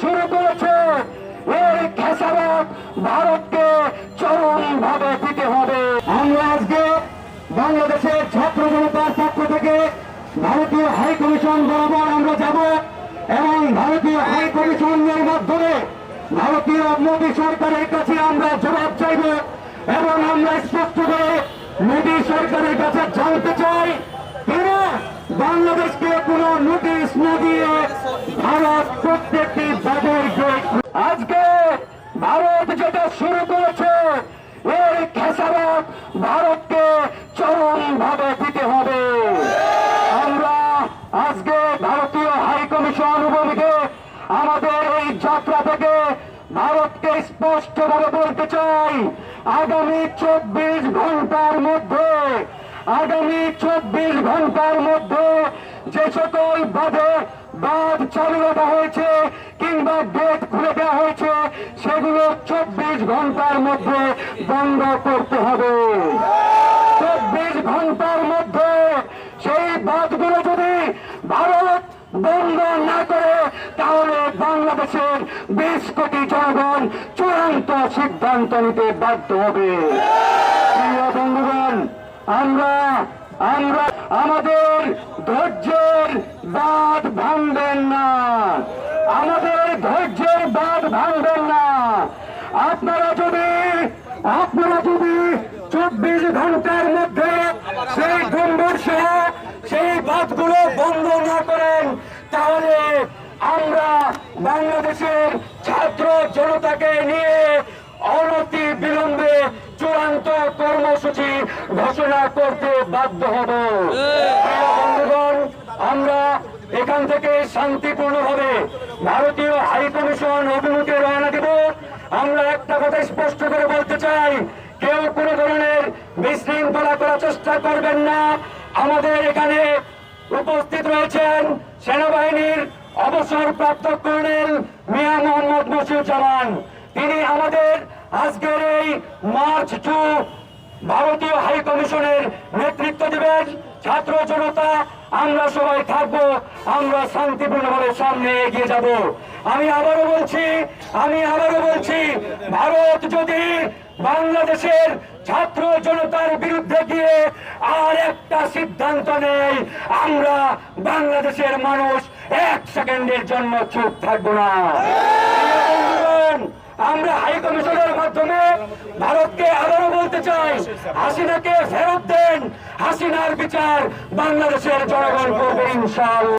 শুরু করেছে। এই খেসারত ভারতকে চরম ভাবে দিতে হবে। আমরা আজকে বাংলাদেশের ছাত্র জনতার পক্ষ থেকে ভারতীয় হাই কমিশন বরাবর আমরা যাব এবং ভারতীয় হাই কমিশনের মাধ্যমে ভারতীয় মোদী সরকারের কাছে আমরা জবাব চাইব এবং আমরা স্পষ্ট করে মোদী সরকারের কাছে জানতে চাই, কেন বাংলাদেশকে কোনো নোটিশ না প্রত্যেকটি বাজার আজকে ভারত যেটা শুরু করেছে, এই খেসারত ভারতকে চরম ভাবে দিতে হবে। আমরা আজকে ভারতীয় হাই কমিশন উপমুখে আমাদের এই যাত্রা থেকে ভারতকে স্পষ্টভাবে বলতে চাই, আগামী চব্বিশ ঘণ্টার মধ্যে, আগামী চব্বিশ ঘণ্টার মধ্যে যে সকল বাঁধে বাঁধ চালু রাখা হয়েছে কিংবা গেট খুলে দেওয়া হয়েছে, সেগুলো চব্বিশ ঘণ্টার মধ্যে বন্ধ করতে হবে। চব্বিশ ঘণ্টার মধ্যে সেই বাঁধগুলো যদি ভারত বন্ধ না করে, তাহলে বাংলাদেশের বিশ কোটি জনগণ চূড়ান্ত সিদ্ধান্ত নিতে বাধ্য হবে। প্রিয় বন্ধুগণ আমরা আমরা, আমাদের ধৈর্যের বাদ ভাঙবেন না। আমাদের ধৈর্যের বাদ ভাঙবেন না। আপনারা যদি আপনারা যদি চব্বিশ ঘণ্টার মধ্যে সেই গম্বর সহ সেই বাঁধগুলো বন্ধ না করেন, তাহলে আমরা বাংলাদেশের ছাত্র জনতাকে নিয়ে চূড়ান্ত কর্মসূচি ঘোষণা করতে বাধ্য হব। বন্ধুগণ, আমরা এখান থেকে শান্তিপূর্ণভাবে ভারতীয় হাইকমিশন অভিমুখে রওনা দেব। আমরা একটা কথা স্পষ্ট করে বলতে চাই, কেউ কোনো ধরনের বিশৃঙ্খলা করার চেষ্টা করবেন না। আমাদের এখানে উপস্থিত রয়েছেন সেনাবাহিনীর অবসরপ্রাপ্ত কর্নেল মিয়া মোহাম্মদ মসিউজ্জামান তিনি আমাদের আজকের এই মার্চ টু ভারতীয় হাই কমিশনের নেতৃত্ব দেবেন ছাত্র জনতা। আমরা সবাই থাকব, আমরা শান্তিপূর্ণভাবে সামনে এগিয়ে যাব। আমি আবারও বলছি, আমি আবারও বলছি, ভারত যদি বাংলাদেশের ছাত্র জনতার বিরুদ্ধে গিয়ে আর একটা সিদ্ধান্ত নেই আমরা বাংলাদেশের মানুষ এক সেকেন্ডের জন্য চুপ থাকব না। হাই কমিশনের মাধ্যমে ভারতকে আবারও বলতে চাই, হাসিনাকে ফেরত দেন হাসিনার বিচার বাংলাদেশের জনগণ করবে ইনশাআল্লাহ।